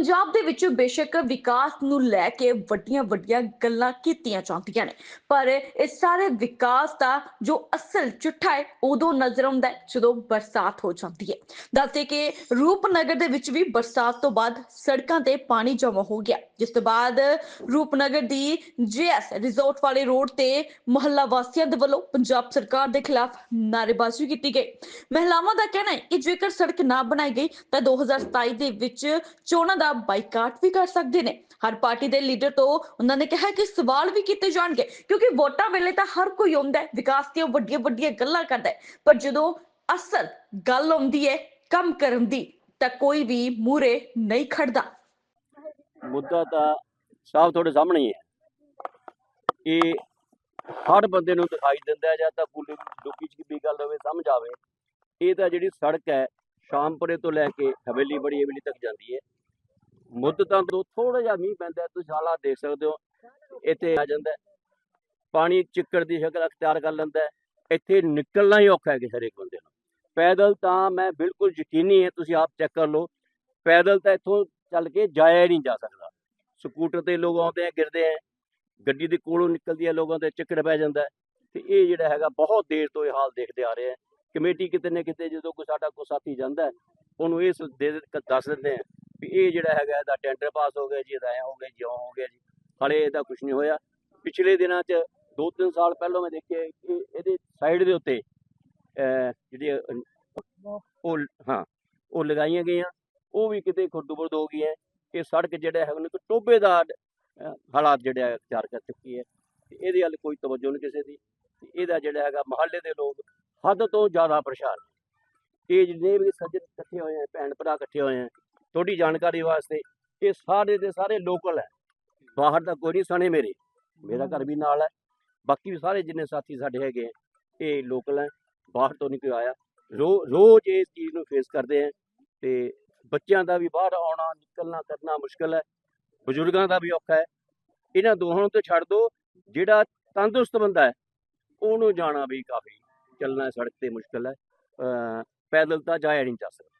ਪੰਜਾਬ ਦੇ ਵਿੱਚ ਬੇਸ਼ੱਕ ਵਿਕਾਸ ਨੂੰ ਲੈ ਕੇ ਵੱਡੀਆਂ ਵੱਡੀਆਂ ਗੱਲਾਂ ਕੀਤੀਆਂ ਜਾਂਦੀਆਂ ਨੇ, ਪਰ ਇਸ ਸਾਰੇ ਵਿਕਾਸ ਦਾ ਜੋ ਅਸਲ ਚਿੱਠਾ ਹੈ, ਉਦੋਂ ਨਜ਼ਰ ਆਉਂਦਾ ਹੈ ਜਦੋਂ ਬਰਸਾਤ ਹੋ ਜਾਂਦੀ ਹੈ। ਦੱਸਦੇ ਕਿ ਰੂਪਨਗਰ ਦੇ ਵਿੱਚ ਵੀ ਬਰਸਾਤ ਤੋਂ ਬਾਅਦ ਸੜਕਾਂ ਤੇ ਪਾਣੀ ਜਮ੍ਹਾਂ ਹੋ ਗਿਆ। ਜਿਸ ਤੋਂ ਬਾਅਦ ਰੂਪਨਗਰ ਦੀ ਜੀਐਸ ਰਿਜ਼ੋਰਟ ਵਾਲੇ ਰੋਡ ਤੇ ਮੁਹੱਲਾ ਵਾਸੀਆਂ ਦੇ ਵੱਲੋਂ ਪੰਜਾਬ ਸਰਕਾਰ ਦੇ ਖਿਲਾਫ ਨਾਅਰੇਬਾਜ਼ੀ ਕੀਤੀ ਗਈ। ਮਹਿਲਾਵਾਂ ਦਾ ਕਹਿਣਾ ਹੈ ਕਿ ਜੇਕਰ ਸੜਕ ਨਾ ਬਣਾਈ ਗਈ ਤਾਂ 2027 ਦੇ ਵਿੱਚ ਚੋਣਾਂ ਦਾ ਬਾਈਕਾਟ ਵੀ ਕਰ ਸਕਦੇ ਨੇ। ਹਰ ਪਾਰਟੀ ਦੇ ਲੀਡਰ ਤੋਂ ਉਹਨਾਂ ਨੇ ਕਿਹਾ ਕਿ ਸਵਾਲ ਵੀ ਕੀਤੇ ਜਾਣਗੇ, ਕਿਉਂਕਿ ਵੋਟਾਂ ਵੇਲੇ ਤਾਂ ਹਰ ਕੋਈ ਆਉਂਦਾ ਹੈ, ਵਿਕਾਸ ਦੀਆਂ ਵੱਡੀਆਂ ਵੱਡੀਆਂ ਗੱਲਾਂ ਕਰਦਾ ਹੈ। ਪਰ ਜਦੋਂ ਅਸਲ ਗੱਲ ਆਉਂਦੀ ਹੈ ਕੰਮ ਕਰਨ ਦੀ, ਤਾਂ ਕੋਈ ਵੀ ਮੂਰੇ ਨਹੀਂ ਖੜਦਾ। ਮੁੱਦਾ ਤਾਂ ਸਾਫ਼ ਤੁਹਾਡੇ ਸਾਹਮਣੇ ਹੀ ਹੈ। ਇਹ ਹਰ ਬੰਦੇ ਨੂੰ ਦਿਖਾਈ ਦਿੰਦਾ ਜਾਂ ਤਾਂ ਕੁੱਲ ਲੋਕੀ ਚ ਵੀ ਗੱਲ ਹੋਵੇ, ਸਮਝ ਆਵੇ। ਇਹ ਤਾਂ ਜਿਹੜੀ ਸੜਕ ਹੈ, ਸ਼ਾਮਪੁਰੇ ਤੋਂ ਲੈ ਕੇ ਹਵੇਲੀ ਬੜੀ ਹਵੇਲੀ ਤੱਕ ਜਾਂਦੀ ਹੈ। ਮੁੱਦ ਤਾਂ ਤੋਂ ਥੋੜਾ ਜਿਹਾ ਮੀਂਹ ਪੈਂਦਾ, ਤੁਸੀਂ ਹਾਲਾਤ ਦੇਖ ਸਕਦੇ ਹੋ। ਇੱਥੇ ਆ ਜਾਂਦਾ ਪਾਣੀ ਚਿੱਕੜ ਦੀ ਸ਼ਕਲ ਅਖਤਿਆਰ ਕਰ ਲੈਂਦਾ ਇੱਥੇ ਨਿਕਲਣਾ ਹੀ ਔਖਾ ਹੈ ਕਿਸੇ ਹਰੇਕ ਬੰਦੇ ਨੂੰ। ਪੈਦਲ ਤਾਂ ਮੈਂ ਬਿਲਕੁਲ ਯਕੀਨੀ ਹੈ, ਤੁਸੀਂ ਆਪ ਚੈੱਕ ਕਰ ਲਓ। ਪੈਦਲ ਤਾਂ ਇੱਥੋਂ ਚੱਲ ਕੇ ਜਾਇਆ ਹੀ ਨਹੀਂ ਜਾ ਸਕਦਾ। ਸਕੂਟਰ ਤੇ ਲੋਕ ਆਉਂਦੇ ਆ, ਗਿਰਦੇ ਆ। ਗੱਡੀ ਦੇ ਕੋਲੋਂ ਨਿਕਲਦੀ ਹੈ ਲੋਕਾਂ ਤੇ ਚਿੱਕੜ ਪੈ ਜਾਂਦਾ ਹੈ। ਤੇ ਇਹ ਜਿਹੜਾ ਹੈਗਾ, ਬਹੁਤ ਦੇਰ ਤੋਂ ਇਹ ਹਾਲ ਦੇਖਦੇ ਆ ਰਹੇ ਆ। ਕਮੇਟੀ ਕਿਤੇ ਨਾ ਕਿਤੇ ਜਦੋਂ ਕੋਈ ਸਾਡਾ ਕੋਈ ਸਾਥੀ ਜਾਂਦਾ ਉਹਨੂੰ ਇਹ ਸ- ਦੇ- ਦੱਸ ਦਿੰਦੇ ਆ। ਵੀ ਇਹ ਜਿਹੜਾ ਹੈਗਾ ਇਹਦਾ ਟੈਂਡਰ ਪਾਸ ਹੋ ਗਿਆ ਜੀ, ਇਹਦਾ ਐ ਹੋ ਗਿਆ ਜਿਉਂ ਹੋ ਗਿਆ ਜੀ। ਹਲੇ ਇਹਦਾ ਕੁਝ ਨਹੀਂ ਹੋਇਆ। ਪਿਛਲੇ ਦਿਨਾਂ 'ਚ ਦੋ ਤਿੰਨ ਸਾਲ ਪਹਿਲਾਂ ਮੈਂ ਦੇਖਿਆ ਕਿ ਇਹਦੇ ਸਾਈਡ ਦੇ ਉੱਤੇ ਜਿਹੜੀ ਉਹ, ਹਾਂ, ਉਹ ਲਗਾਈਆਂ ਗਈਆਂ। ਉਹ ਵੀ ਕਿਤੇ ਖੁਰਦਬੁਰਦ ਹੋ ਗਈ ਹੈ ਇਹ ਸੜਕ ਜਿਹੜਾ ਹੈ, ਉਹਨੂੰ ਇੱਕ ਟੋਬੇ ਹਾਲਾਤ ਜਿਹੜਾ ਹੈ ਤਿਆਰ ਕਰ ਚੁੱਕੀ ਹੈ। ਤੇ ਇਹਦੇ ਵੱਲ ਕੋਈ ਤਵੱਜੋ ਨਹੀਂ ਕਿਸੇ ਦੀ। ਇਹਦਾ ਜਿਹੜਾ ਹੈਗਾ, ਮਹੱਲੇ ਦੇ ਲੋਕ ਹੱਦ ਤੋਂ ਜ਼ਿਆਦਾ ਪਰੇਸ਼ਾਨ ਇਹ ਜਿੰਨੇ ਵੀ ਸੱਜਣ ਇਕੱਠੇ ਹੋਏ ਆ, ਭੈਣ ਭਰਾ ਇਕੱਠੇ ਹੋਏ ਆ ਤੁਹਾਡੀ ਜਾਣਕਾਰੀ ਵਾਸਤੇ ਇਹ ਸਾਰੇ ਦੇ ਸਾਰੇ ਲੋਕਲ ਹੈ। ਬਾਹਰ ਦਾ ਕੋਈ ਨਹੀਂ ਸਣੇ ਮੇਰੇ। ਮੇਰਾ ਘਰ ਵੀ ਨਾਲ ਹੈ। ਬਾਕੀ ਵੀ ਸਾਰੇ ਜਿੰਨੇ ਸਾਥੀ ਸਾਡੇ ਹੈਗੇ ਆ, ਇਹ ਲੋਕਲ ਹੈ। ਬਾਹਰ ਤੋਂ ਨਹੀਂ ਕੋਈ ਆਇਆ। ਰੋ ਰੋਜ਼ ਇਸ ਚੀਜ਼ ਨੂੰ ਫੇਸ ਕਰਦੇ ਆ। ਤੇ ਬੱਚਿਆਂ ਦਾ ਵੀ ਬਾਹਰ ਆਉਣਾ ਨਿਕਲਣਾ ਕਰਨਾ ਮੁਸ਼ਕਲ ਹੈ। ਬਜ਼ੁਰਗਾਂ ਦਾ ਵੀ ਔਖਾ ਹੈ। ਇਹਨਾਂ ਦੋਹਾਂ ਨੂੰ ਤੇ ਛੱਡ ਦਿਓ ਜਿਹੜਾ ਤੰਦਰੁਸਤ ਬੰਦਾ ਹੈ ਉਹਨੂੰ ਜਾਣਾ ਵੀ ਕਾਫੀ ਚੱਲਣਾ ਸੜਕ ਤੇ ਮੁਸ਼ਕਲ ਹੈ। ਪੈਦਲ ਤਾਂ ਜਾਇਆ ਨਹੀਂ ਜਾ ਸਕਦਾ।